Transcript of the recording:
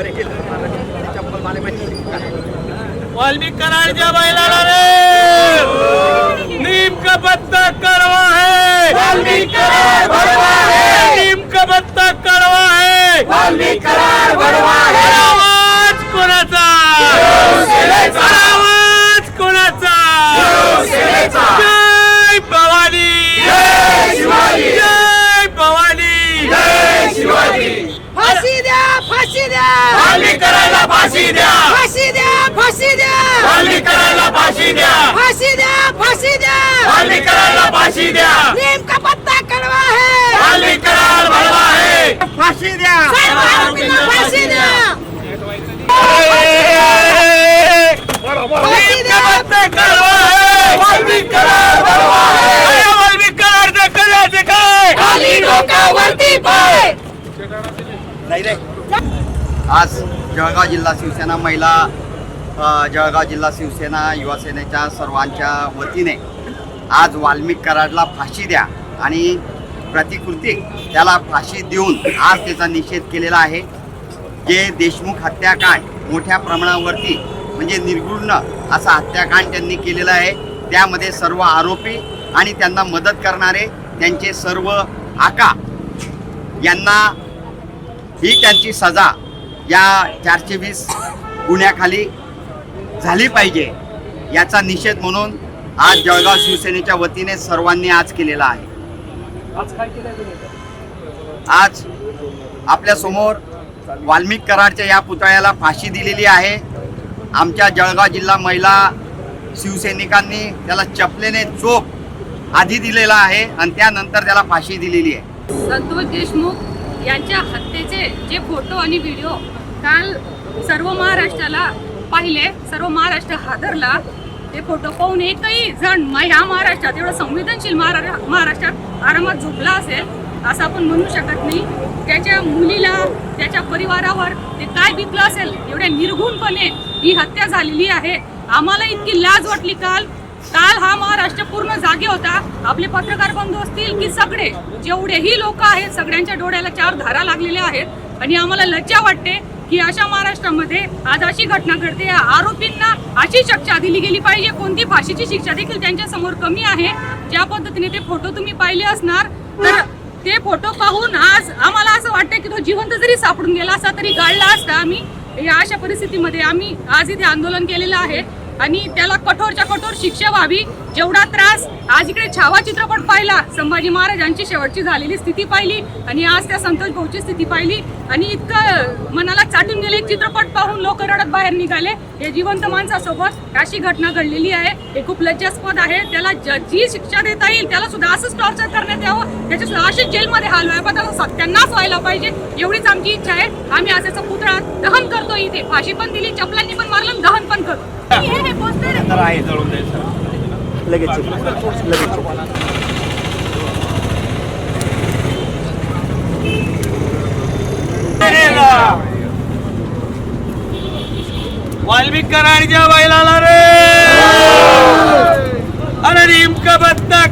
बरे केलं. चप्पल मला माहिती वाल्मिक कराडच्या बैलाला रे! नीम का पत्ता करवा है! वाल्मिक कराड! फाशी द्या! फाशी द्या फाशी द्या! वाल्मिक कराडला फाशी द्या! फाशी द्या फाशी द्या! वाल्मिक कराडला फाशी द्या! नीम का पत्ता कड़वा है वाल्मिक कराड भडवा है फाशी द्या! फाशी द्या! फाशी पत्ता है है करायचं काय खाली डोकावरती पाय! आज जळगाव जिल्हा शिवसेना महिला जळगाव जिल्हा शिवसेना युवासेनेच्या सर्वांच्या वतीने आज वाल्मिक कराडला फाशी द्या आणि प्रतिकृती त्याला फाशी देऊन आज त्याचा निषेध केलेला आहे. जे देशमुख हत्याकांड मोठ्या प्रमाणावरती म्हणजे निर्गुण असा हत्याकांड त्यांनी केलेला आहे. त्यामध्ये सर्व आरोपी आणि त्यांना मदत करणारे त्यांचे सर्व आका यांना ही त्यांची सजा या चारशे वीस गुन्ह्याखाली झाली पाहिजे याचा निषेध म्हणून आज जळगाव शिवसेनेच्या वतीने सर्वांनी आज केलेला आहे. आज आपल्यासमोर वाल्मिक कराडच्या या पुतळ्याला फाशी दिलेली आहे. आमच्या जळगाव जिल्हा महिला शिवसैनिकांनी त्याला चपलेने चोप आधी दिलेला आहे आणि त्यानंतर त्याला फाशी दिलेली आहे. संतोष देशमुख यांच्या हत्येचे जे फोटो आणि व्हिडिओ काल सर्व महाराष्ट्राला पाहिले सर्व महाराष्ट्र हादरला. ते फोटो पाहून एकही जण मा- ह्या महाराष्ट्रात एवढं संवेदनशील महारा महाराष्ट्रात आरामात झोपला असेल असं आपण म्हणू शकत नाही. त्याच्या मुलीला त्याच्या परिवारावर ते काय बितलं असेल एवढ्या निर्घुणपणे ही हत्या झालेली आहे. आम्हाला इतकी लाज वाटली काल. काल हा महाराष्ट्र पूर्ण जागे होता. आपले पत्रकार बंधू असतील की सगळे जेवढेही लोक आहेत सगळ्यांच्या डोळ्याला चार धारा लागलेल्या आहेत. आणि आम्हाला लज्जा वाटते. की अशा महाराष्ट्रामध्ये आज अशी घटना घडते या आरोपींना अशी शिक्षा दिली गेली पाहिजे कोणती फाशीची शिक्षा देखील त्यांच्यासमोर कमी आहे ज्या पद्धतीने ते फोटो तुम्ही पाहिले असणार तर ते फोटो पाहून आज आम्हाला असं वाटतं की तो जिवंत जरी सापडून गेला असा तरी गाळला असता आम्ही. या अशा परिस्थितीमध्ये आम्ही आज इथे आंदोलन केलेलं आहे. आणि त्याला कठोरच्या कठोर शिक्षा व्हावी जेवढा त्रास. आज इकडे छावा चित्रपट पाहिला. संभाजी महाराजांची शेवटची झालेली स्थिती पाहिली आणि आज त्या संतोष भाऊची स्थिती पाहिली. आणि इतकं मनाला चाटून गेले चित्रपट पाहून लोक रडत बाहेर निघाले. हे जिवंत माणसासोबत अशी घटना घडलेली आहे. हे खूप लज्जास्पद आहे. त्याला जी शिक्षा देता येईल त्याला सुद्धा असंच टॉर्चर करण्यात यावं. त्याच्या सुद्धा जेलमध्ये हाल व्हाय पण त्याला व्हायला पाहिजे. एवढीच आमची इच्छा आहे. आम्ही असाचा पुतळा दहन करतो इथे. फाशी पण दिली चपलांनी पण मारलं दहन पण करतो हे हे वाल्मिक कराडच्या बैलाला रे. अरे नीम का पत्ता